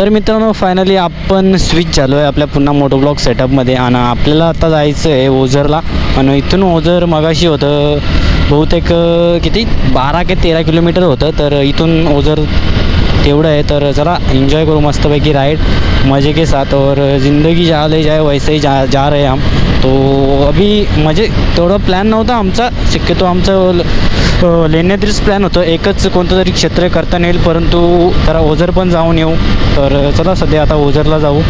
तर मित्रांनो फायनली आपण स्विच झालो आहे आपल्या पुन्हा मोटो ब्लॉक सेटअपमध्ये आणि आपल्याला आता जायचं आहे ओझरला. आणि इथून ओझर मगाशी होतं बहुतेक किती? बारा ते तेरा किलोमीटर होतं. तर इथून ओझर तेवढं आहे. तर चला एन्जॉय करू मस्तपैकी राईड मज़े के साथ. और ज़िंदगी जहाँ ले जाए वैसे ही जा जा रहे हम. तो अभी म्हणजे तेवढं प्लॅन नव्हता आमचा. शक्यतो आमचं ल- प्लॅन होतं. एकच कोणतं तरी क्षेत्र करता येईल परंतु जरा ओझर पण जाऊन येऊ. तर चला सध्या आता ओझरला जाऊ.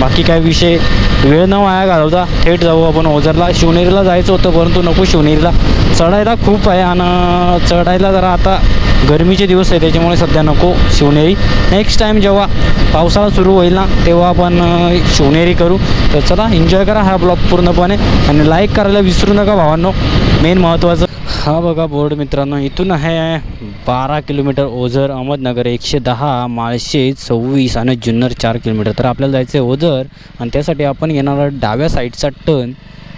बाकी काय विषय वेळ न वाया घालवता थेट जाऊ आपण ओझरला. शिवनेरीला जायचं होतं परंतु नको शिवनेरीला. चढायला खूप आहे आणि चढायला जरा आता गरमीचे दिवस आहे त्याच्यामुळे सध्या नको शिवनेरी. नेक्स्ट टाईम जेव्हा पावसाळा सुरू होईल ना तेव्हा आपण शिवनेरी करू. तर चला एन्जॉय करा हा ब्लॉग पूर्णपणे आणि लाईक करायला विसरू नका भावांनो. मेन महत्त्वाचं हा बघा बोर्ड मित्रांनो इथून आहे बारा किलोमीटर ओझर अहमदनगर एकशे दहा माळशे सव्वीस आणि जुन्नर चार किलोमीटर. तर आपल्याला जायचं आहे ओझर आणि त्यासाठी आपण घेणार डाव्या साईडचा टर्न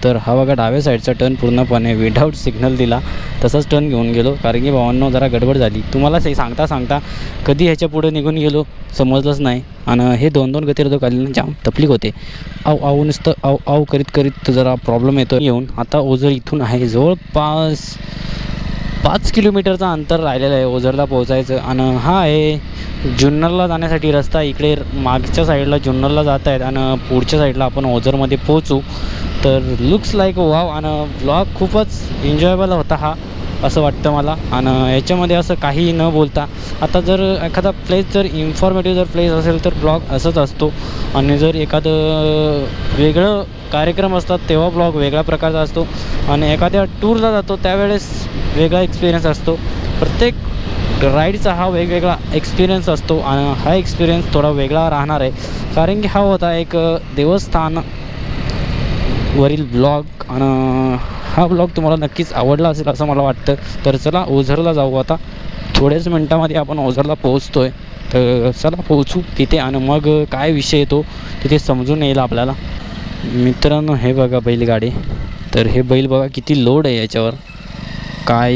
तर हा बघा डाव्या साईडचा टर्न पूर्णपणे विदाऊट सिग्नल दिला. तसाच टर्न घेऊन गेलो. कारण की भावांनो जरा गडबड झाली. तुम्हाला हे सांगता सांगता कधी ह्याच्या पुढे निघून गेलो समजलंच नाही. आणि हे दोन दोन गतिरोधक आले जाम तकलीफ होते. आव आव नुसतं आव आव करीत करीत जरा प्रॉब्लेम येतो येऊन आता ओझर इथून आहे. जवळपास पाच किलोमीटरचं अंतर राहिलेलं आहे ओझरला पोहोचायचं. आणि हा आहे जुन्नरला जाण्यासाठी रस्ता. इकडे मागच्या साईडला जुन्नरला जात आहेत आणि पुढच्या साईडला आपण ओझरमध्ये पोहोचू. तर लुक्स लाईक वाव आणि ब्लॉग खूपच एन्जॉयबल होता हा असं वाटतं मला. आणि uh, याच्यामध्ये असं काही न बोलता आता जर एखादा प्लेस जर इन्फॉर्मेटिव्ह जर प्लेस असेल तर ब्लॉग असंच असतो. आणि जर एखादं uh, वेगळं कार्यक्रम असतात तेव्हा ब्लॉग वेगळ्या प्रकारचा असतो. आणि एखाद्या टूरला जातो त्यावेळेस वेगळा एक्सपिरियन्स असतो. प्रत्येक राईडचा हा वेगवेगळा एक्सपिरियन्स असतो. आणि हा एक्सपिरियन्स थोडा वेगळा राहणार आहे. कारण की हा होता एक uh, देवस्थान वरील ब्लॉग आणि हा ब्लॉग तुम्हाला नक्कीच आवडला असेल असं मला वाटतं. तर चला ओझरला जाऊ आता. थोड्याच मिनटामध्ये आपण ओझरला पोहोचतो आहे तर चला पोहोचू तिथे आणि मग काय विषय येतो तिथे समजून येईल आपल्याला. मित्रांनो हे बघा बैलगाडी. तर हे बैल बघा किती लोड आहे याच्यावर. काय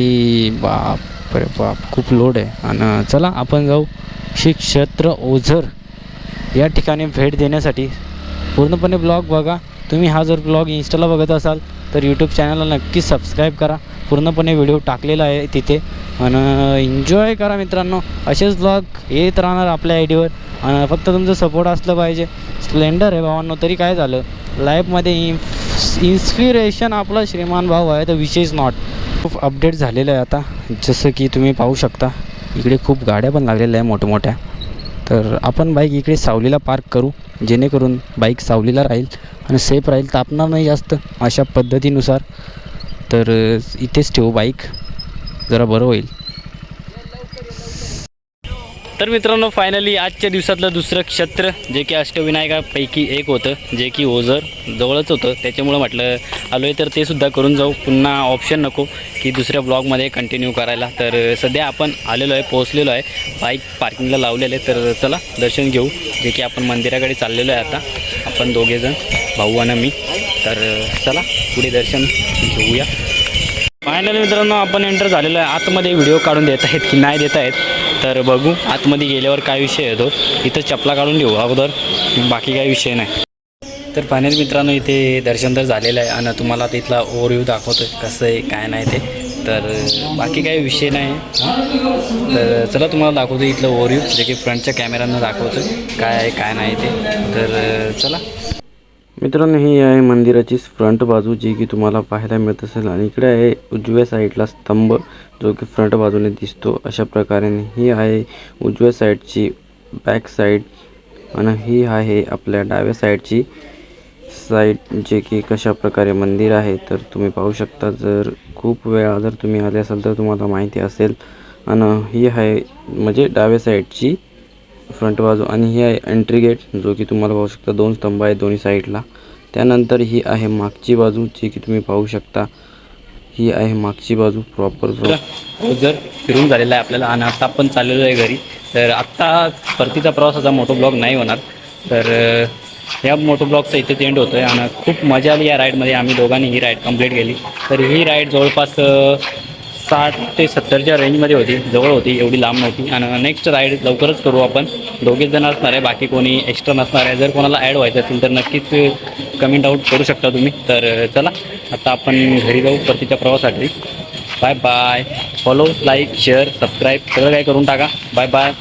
बाप रे बाप खूप लोड आहे. आणि चला आपण जाऊ. श्री क्षेत्र ओझर. या ठिकाणी भेट देण्यासाठी. पूर्णपणे ब्लॉग बघा. तुम्ही हा जर ब्लॉग इंस्टाला बघत असाल तर यूट्यूब चॅनलला नक्की सबस्क्राईब करा. पूर्णपणे व्हिडिओ टाकलेला आहे तिथे. आणि एन्जॉय करा मित्रांनो. असेच ब्लॉग येत राहणार आपल्या आय डीवर आणि फक्त तुमचं सपोर्ट असलं पाहिजे. स्प्लेंडर आहे भावांनो तरी काय झालं? लाईफमध्ये इन्फ इन्स्पिरेशन आपला श्रीमान भाऊ आहे तर विषयच नॉट खूप अपडेट झालेलं आहे आता. जसं की तुम्ही पाहू शकता इकडे खूप गाड्या पण लागलेल्या आहे मोठमोठ्या. तर आपण बाईक इकडे सावलीला पार्क करू. जेणेकरून बाईक सावलीला राहील. आणि सेफ राहील तापणार नाही जास्त. अशा पद्धतीनुसार. तर इथेच ठेवू बाईक जरा बरं होईल. तर मित्रांनो फायनली आजच्या दिवसातलं दुसरं क्षेत्र जे की अष्टविनायकापैकी एक होतं जे की ओझर जवळच होतं. त्याच्यामुळं म्हटलं आलो आहे तर ते सुद्धा करून जाऊ. पुन्हा ऑप्शन नको की दुसऱ्या ब्लॉगमध्ये कंटिन्यू करायला. तर सध्या आपण आलेलो आहे पोहोचलेलो आहे. बाईक पार्किंगला लावलेलं आहे तर चला दर्शन घेऊ. जे की आपण मंदिराकडे चाललेलो आहे आता. आपण दोघेजण. भाऊ आणि मी. तर चला पुढे दर्शन घेऊया. फायनली मित्रांनो आपण एंटर झालेलो आहे. आतमध्ये व्हिडिओ काढून देत आहेत की नाही देत आहेत तर बघू आतमध्ये गेल्यावर काय विषय येतो. इथं चपला काढून घेऊ अगोदर. बाकी काही विषय नाही. तर फायनल मित्रांनो इथे दर्शन तर झालेलं आहे आणि तुम्हाला तिथला ओव्हरव्ह्यू दाखवतो आहे कसं आहे काय नाही ते. तर बाकी काही विषय नाही. तर चला तुम्हाला दाखवतो इथलं ओव्हरव्ह्यू जे की फ्रंटच्या कॅमेऱ्यानं दाखवतो काय आहे काय नाही ते. तर चला. मित्रांनो ही आहे मंदिराची फ्रंट बाजू जी की तुम्हाला पाहायला मिळत असेल. आणि इकडे आहे उजव्या साईडला स्तंभ जो की फ्रंट बाजूने दिसतो. अशा प्रकारे ही आहे उजव्या साईडची बॅक साईड आणि ही आहे आपल्या डाव्या साईडची साईड जे की कशा प्रकारे मंदिर आहे तर तुम्ही पाहू शकता. जर खूप वेळा जर तुम्ही आले असाल तर तुम्हाला माहिती असेल. आणि ही आहे म्हणजे डाव्या साईडची फ्रंट बाजू आणि ही आहे एंट्री गेट जो की तुम्हाला पाहू शकता दोन स्तंभ आहेत दोन्ही साईडला त्यानंतर ही आहे मागची बाजू जी की तुम्ही पाहू शकता. ही आहे मागची बाजू प्रॉपर जर फिरून झालेला आहे आपल्याला आणि आत्ता आपण चाललेलो आहे घरी तर आत्ता परतीचा प्रवासाचा मोटो ब्लॉग नाही होणार. तर या मोटो ब्लॉगचा इथेच एंड होतो आहे आणि खूप मजा आली या राईडमध्ये आम्ही दोघांनी ही राईड कंप्लीट केली. तर ही राईड जवळपास साठ ते सत्तरच्या रेंजमध्ये होती जवळ होती एवढी लांब नव्हती. आणि नेक्स्ट राईड लवकरच करू आपण. दोघेच जण असणार आहे बाकी कोणी एक्स्ट्रा नसणार आहे. जर कोणाला ॲड व्हायचं असेल तर नक्कीच कमेंट आऊट करू शकता तुम्ही. तर चला आता आपण घरी जाऊ परतीच्या प्रवासासाठी. Bye bye follow like share subscribe सगळं काय करून टाका. Bye bye